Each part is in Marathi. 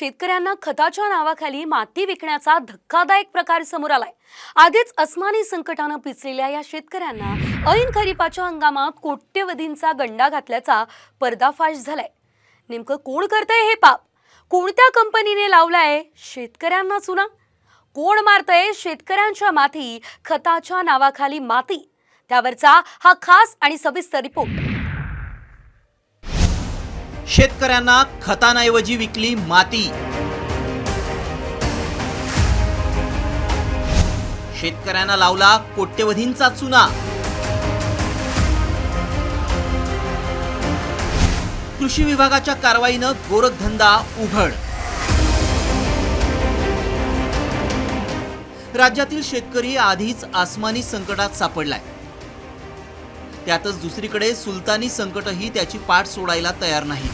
शेतकऱ्यांना खताच्या नावाखाली माती विकण्याचा धक्कादायक प्रकार समोर आलाय. आधीच अस्मानी संकटानं पिचलेल्या या शेतकऱ्यांना ऐन खरीपाच्या हंगामात कोट्यवधींचा गंडा घातल्याचा पर्दाफाश झालाय. नेमकं कोण करतंय हे पाप? कोणत्या कंपनीने लावलाय? शेतकऱ्यांना चुना. कोण मारतय? शेतकऱ्यांच्या माती खताच्या नावाखाली माती. त्यावरचा हा खास आणि सविस्तर रिपोर्ट. शेतकऱ्यांना खतांऐवजी विकली माती. शेतकऱ्यांना लावला कोट्यवधींचा चुना. कृषी विभागाच्या कारवाईनं गोरखधंदा उघड. राज्यातील शेतकरी आधीच आसमानी संकटात सापडलाय. त्यातच दुसरीकडे सुलतानी संकटही त्याची पाठ सोडायला तयार नाही.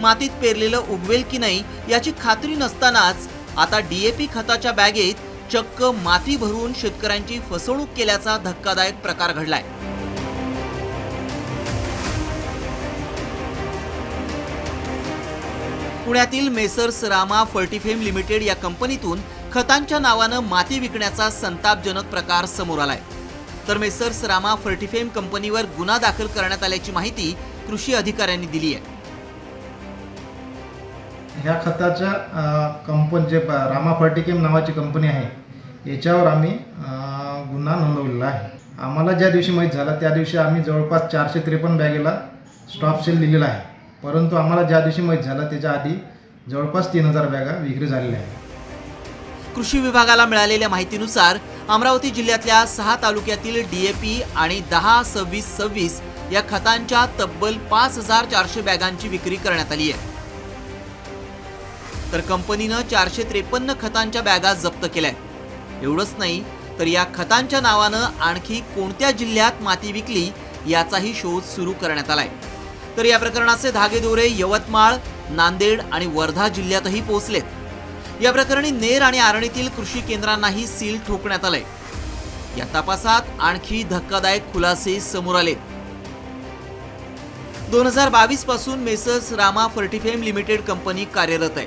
मातीत पेरलेलं उगवेल की नाही याची खात्री नसतानाच आता डीएपी खताच्या बॅगेत चक्क माती भरून शेतकऱ्यांची फसवणूक केल्याचा धक्कादायक प्रकार घडलाय. पुण्यातील मेसर्स रामा फर्टिफेम लिमिटेड या कंपनीतून खतांच्या नावानं माती विकण्याचा संतापजनक प्रकार समोर आलाय. तर मेसर्स रामा फर्टिफेम कंपनीवर गुन्हा दाखल करण्यात आल्याची माहिती कृषी अधिकाऱ्यांनी दिली आहे. ह्या खताच्या कंपनी जे रामा फर्टिकेम नावाची कंपनी आहे याच्यावर आम्ही गुन्हा नोंदवलेला आहे. आम्हाला ज्या दिवशी माहीत झालं त्या दिवशी आम्ही जवळपास चारशे त्रेपन्न बॅगेला स्टॉप सेल दिलेला आहे. परंतु आम्हाला ज्या दिवशी माहीत झालं त्याच्या आधी जवळपास तीन हजार बॅगा विक्री झालेल्या आहेत. कृषी विभागाला मिळालेल्या माहितीनुसार अमरावती जिल्ह्यातल्या सहा तालुक्यातील डीएपी आणि दहा सव्वीस सव्वीस या खतांच्या तब्बल पाच हजार चारशे बॅगांची विक्री करण्यात आली आहे. तर कंपनीनं चारशे त्रेपन्न खतांच्या बॅगा जप्त केल्या एवढंच नाही तर या खतांच्या नावानं आणखी कोणत्या जिल्ह्यात माती विकली याचाही शोध सुरू करण्यात आलाय. तर या प्रकरणाचे धागेदोरे यवतमाळ नांदेड आणि वर्धा जिल्ह्यातही पोहोचलेत. या प्रकरणी नेर आणि आरणीतील कृषी केंद्रांनाही सील ठोकण्यात आलंय. या तपासात आणखी धक्कादायक खुलासे समोर आले. दोन हजार बावीसपासून मेसर्स रामा फर्टिफेम लिमिटेड कंपनी कार्यरत आहे.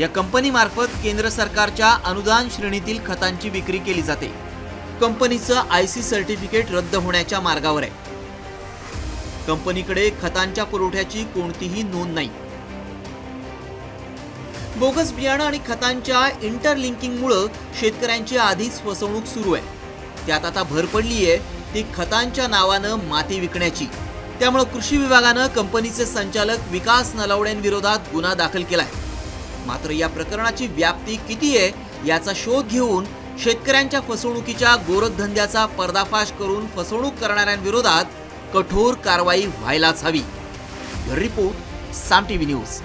या कंपनीमार्फत केंद्र सरकारच्या अनुदान श्रेणीतील खतांची विक्री केली जाते. कंपनीचं आय सी सर्टिफिकेट रद्द होण्याच्या मार्गावर आहे. कंपनीकडे खतांच्या पुरवठ्याची कोणतीही नोंद नाही. बोगस बियाणं आणि खतांच्या इंटरलिंकिंगमुळं शेतकऱ्यांची आधीच फसवणूक सुरू आहे. त्यात आता भर पडली आहे ती खतांच्या नावानं माती विकण्याची. त्यामुळं कृषी विभागानं कंपनीचे संचालक विकास नलावड्यांविरोधात गुन्हा दाखल केलाय. मात्र या प्रकरणाची व्याप्ती किती आहे याचा शोध घेऊन शेतकऱ्यांच्या फसवणुकीच्या गोरखधंद्याचा पर्दाफाश करून फसवणूक करणाऱ्यांविरोधात कठोर कारवाई व्हायलाच हवी. Report Saam TV news.